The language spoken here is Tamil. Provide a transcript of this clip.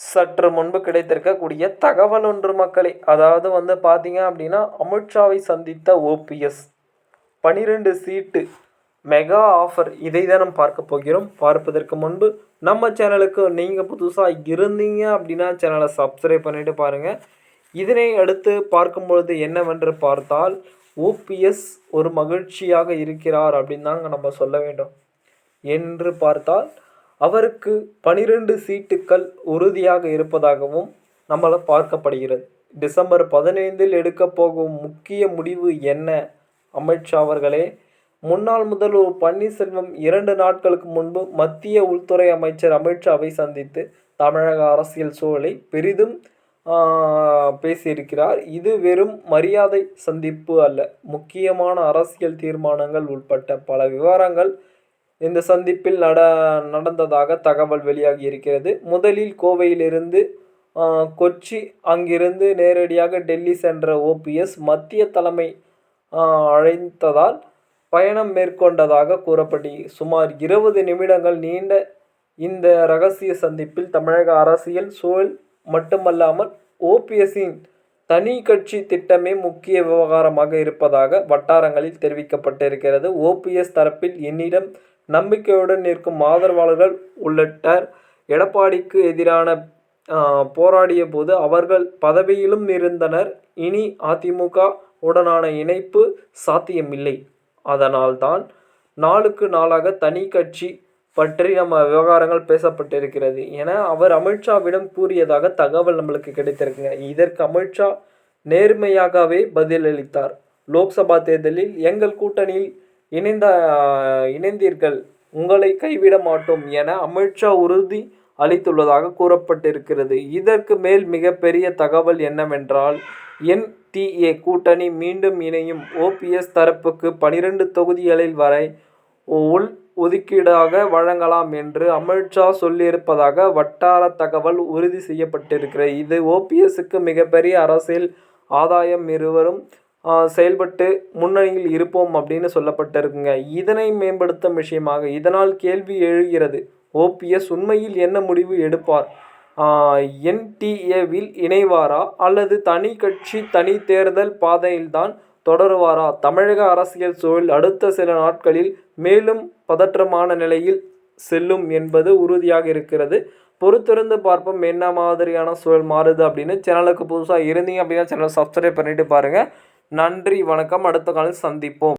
சற்று முன்பு கிடைத்திருக்கக்கூடிய தகவல் ஒன்று மக்களே. அதாவது வந்து பார்த்தீங்க அப்படின்னா அமித்ஷாவை சந்தித்த ஓபிஎஸ் பனிரெண்டு சீட்டு மெகா ஆஃபர் இதை தான் நம்ம பார்க்க போகிறோம். பார்ப்பதற்கு முன்பு நம்ம சேனலுக்கு நீங்கள் புதுசாக இருந்தீங்க அப்படின்னா சேனலை சப்ஸ்கிரைப் பண்ணிவிட்டு பாருங்கள் இதனை அடுத்து பார்க்கும்பொழுது என்னவென்று பார்த்தால் ஓபிஎஸ் ஒரு மகிழ்ச்சியாக இருக்கிறார் அப்படின்னு தாங்க நம்ம சொல்ல வேண்டும். என்று பார்த்தால் அவருக்கு பனிரெண்டு சீட்டுக்கள் உறுதியாக இருப்பதாகவும் நம்மளால் பார்க்கப்படுகிறது. டிசம்பர் பதினைந்தில் எடுக்கப் போகும் முக்கிய முடிவு என்ன? அமித்ஷா அவர்களே முன்னாள் முதல்வர் பன்னீர்செல்வம் இரண்டு நாட்களுக்கு முன்பு மத்திய உள்துறை அமைச்சர் அமித்ஷாவை சந்தித்து தமிழக அரசியல் சூழலை பெரிதும் பேசியிருக்கிறார். இது வெறும் மரியாதை சந்திப்பு அல்ல. முக்கியமான அரசியல் தீர்மானங்கள் உட்பட்ட பல விவரங்கள் இந்த சந்திப்பில் நட நடந்ததாக தகவல் வெளியாகி இருக்கிறது. முதலில் கோவையிலிருந்து கொச்சி அங்கிருந்து நேரடியாக டெல்லி சென்ற ஓபிஎஸ் மத்திய தலைமை அழைத்ததால் பயணம் மேற்கொண்டதாக கூறப்படி சுமார் இருபது நிமிடங்கள் நீண்ட இந்த ரகசிய சந்திப்பில் தமிழக அரசியல் சூழல் மட்டுமல்லாமல் ஓபிஎஸ்ஸின் தனி கட்சி திட்டமே முக்கிய விவகாரமாக இருப்பதாக வட்டாரங்களில் தெரிவிக்கப்பட்டிருக்கிறது. ஓபிஎஸ் தரப்பில் என்னிடம் நம்பிக்கையுடன் நிற்கும் ஆதரவாளர்கள் உள்ளிட்ட எடப்பாடிக்கு எதிரான போராடிய போது அவர்கள் பதவியிலும் இருந்தனர். இனி அதிமுக உடனான இணைப்பு சாத்தியமில்லை. அதனால்தான் நாளுக்கு நாளாக தனி கட்சி பற்றி நம்ம விவகாரங்கள் பேசப்பட்டிருக்கிறது என அவர் அமித்ஷாவிடம் கூறியதாக தகவல் நம்மளுக்கு கிடைத்திருக்குங்க. இதற்கு அமித்ஷா நேர்மையாகவே பதிலளித்தார். லோக்சபா தேர்தலில் எங்கள் கூட்டணியில் இணைந்த இணைந்தீர்கள். உங்களை கைவிட மாட்டோம் என அமித்ஷா உறுதி அளித்துள்ளதாக கூறப்பட்டிருக்கிறது. இதற்கு மேல் மிகப்பெரிய தகவல் என்னவென்றால் என்டிஏ கூட்டணி மீண்டும் இணையும். ஓபிஎஸ் தரப்புக்கு பனிரெண்டு தொகுதிகளில் வரை உள் ஒதுக்கீடாக வழங்கலாம் என்று அமித்ஷா சொல்லியிருப்பதாக வட்டார தகவல் உறுதி செய்யப்பட்டிருக்கிறது. இது ஓபிஎஸ்க்கு மிகப்பெரிய அரசியல் ஆதாயம் இருவரும் செயல்பட்டு முன்னணியில் இருப்போம் அப்படின்னு சொல்லப்பட்டிருக்குங்க. இதனை மேம்படுத்தும் விஷயமாக இதனால் கேள்வி எழுகிறது. ஓபிஎஸ் உண்மையில் என்ன முடிவு எடுப்பார்? என்டிஏவில் இணைவாரா? அல்லது தனி கட்சி தனி தேர்தல் பாதையில்தான் தொடருவாரா? தமிழக அரசியல் சூழல் அடுத்த சில நாட்களில் மேலும் பதற்றமான நிலையில் செல்லும் என்பது உறுதியாக இருக்கிறது. பொறுத்திருந்து பார்ப்போம் என்ன மாதிரியான சூழல் மாறுது அப்படின்னு. சேனலுக்கு புதுசாக இருந்தீங்க அப்படின்னா சேனலை சப்ஸ்கிரைப் பண்ணிவிட்டு பாருங்கள் நன்றி வணக்கம். அடுத்த காலம் சந்திப்போம்.